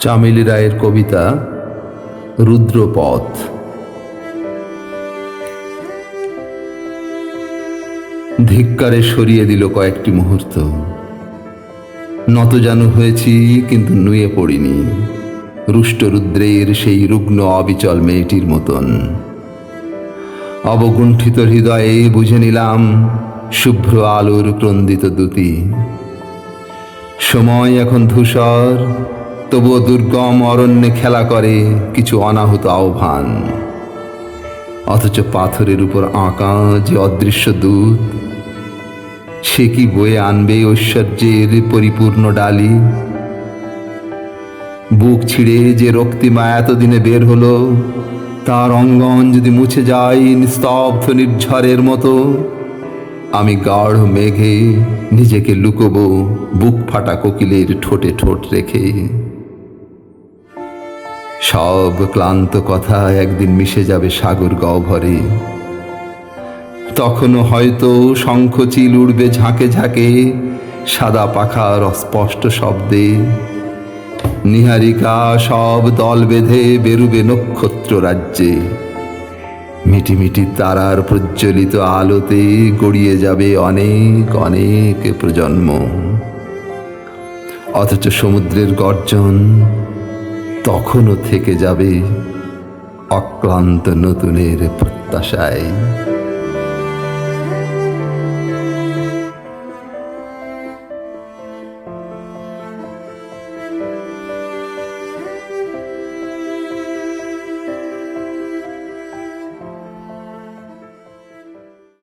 চামেলি রায়ের কবিতা রুদ্রপথ। ধিক্কারে সরিয়ে দিল কয়েকটি মুহূর্ত। নতজানু হয়েছি, কিন্তু নুয়ে পড়িনি। রুষ্ট রুদ্রের সেই রুগ্ন অবিচল মেয়েটির মতন। অবগুণ্ঠিত হৃদয়ে বুঝে নিলাম, শুভ্র আলোর ক্রন্দিত দুতি সময় এখন ধূসর তবুও দুর্গম অরণ্যে খেলা করে কিছু অনাহত আহ্বান। অথচ পাথরের উপর আঁকা যে অদৃশ্য দূত, সে কি বয়ে আনবে ঐশ্বর্যের পরিপূর্ণ ডালি? বুক ছিঁড়ে যে রক্তিমা এতদিনে বের হলো, তার অঙ্গন যদি মুছে যায় নিস্তব্ধ নির্ঝরের মতো, আমি গাঢ় মেঘে নিজেকে লুকোবো বুক ফাটা কোকিলের ঠোঁটে ঠোঁট রেখে। সব ক্লান্ত কথা একদিন মিশে যাবে সাগর গহ্বরে। তখনও হয়তো শঙ্খচিল উড়বে ঝাঁকে ঝাঁকে, সাদা পাখার অস্পষ্ট শব্দে। নিহারিকা সব দল বেঁধে বেরুবে নক্ষত্র রাজ্যে। মিটিমিটি তারার প্রজ্বলিত আলোতে গড়িয়ে যাবে অনেক অনেক প্রজন্ম। অথচ সমুদ্রের গর্জন তখনও থেকে যাবে অক্লান্ত নতুনের প্রত্যাশায়।